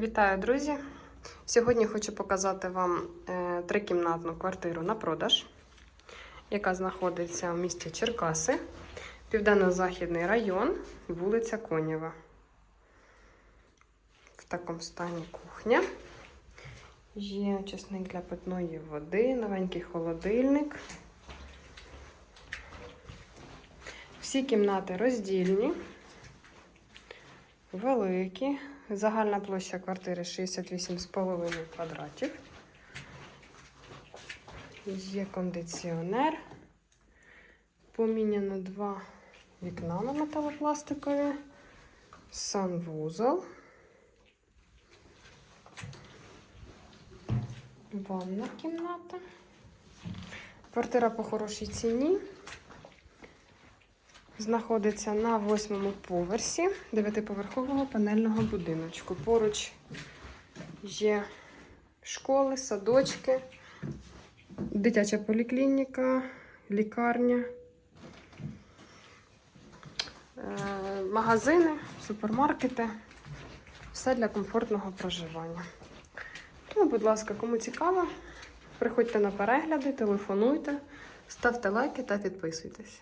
Вітаю, друзі! Сьогодні хочу показати вам е, трикімнатну квартиру на продаж, яка знаходиться в місті Черкаси, Південно-Західний район, вулиця Конєва. В такому стані кухня. Є чесник для питної води, новенький холодильник. Всі кімнати роздільні, великі. Загальна площа квартири 68,5 квадратів. Є кондиціонер. Поміняно два вікна на металопластикові, санвузол. Ванна кімната. Квартира по хорошій ціні. Знаходиться на восьмому поверсі дев'ятиповерхового панельного будиночку. Поруч є школи, садочки, дитяча поліклініка, лікарня, е, магазини, супермаркети. Все для комфортного проживання. Тому, будь ласка, кому цікаво, приходьте на перегляди, телефонуйте, ставте лайки та підписуйтесь.